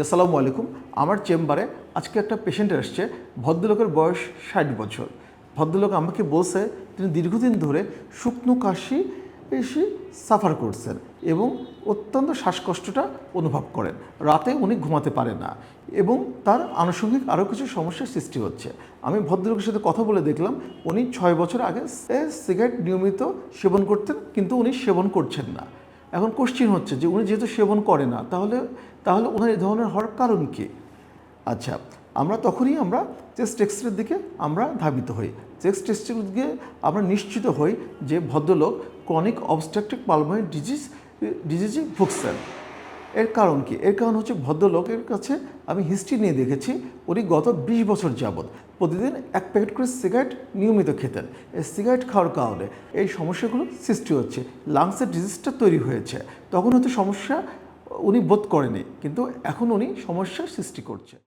যে আসসালামু আলাইকুম, আমার চেম্বারে আজকে একটা পেশেন্ট এসছে, ভদ্রলোকের বয়স ষাট বছর। ভদ্রলোক আমাকে বলছে, তিনি দীর্ঘদিন ধরে শুকনো কাশি এসে সাফার করছেন এবং অত্যন্ত শ্বাসকষ্টটা অনুভব করেন। রাতে উনি ঘুমাতে পারেন না এবং তার আনুষঙ্গিক আরও কিছু সমস্যার সৃষ্টি হচ্ছে। আমি ভদ্রলোকের সাথে কথা বলে দেখলাম, উনি ছয় বছর আগে সিগারেট নিয়মিত সেবন করতেন, কিন্তু উনি সেবন করছেন না। এখন কোশ্চিন হচ্ছে যে উনি যেহেতু সেবন করে না, তাহলে তাহলে ওনার এই ধরনের হওয়ার কারণ কী? আচ্ছা আমরা তখনই আমরা চেস্ট টেক্সটের দিকে আমরা ধাবিত হই। চেস্ট টেক্সটের দিকে আমরা নিশ্চিত হই যে ভদ্রলোক ক্রনিক অবস্ট্রাকটিভ পালমোনারি ডিজিজ ডিজিজে ভুগছেন। এর কারণ কি? এর কারণ হচ্ছে ভদ্রলোকের কাছে আমি হিস্ট্রি নিয়ে দেখেছি, উনি গত বিশ বছর যাবৎ প্রতিদিন এক প্যাকেট করে সিগারেট নিয়মিত খেতেন। এই সিগারেট খাওয়ার কারণে এই সমস্যাগুলো সৃষ্টি হচ্ছে, লাংসের ডিজিজটা তৈরি হয়েছে। তখন হয়তো সমস্যা উনি বোধ করেনি কিন্তু এখন উনি সমস্যার সৃষ্টি করছে।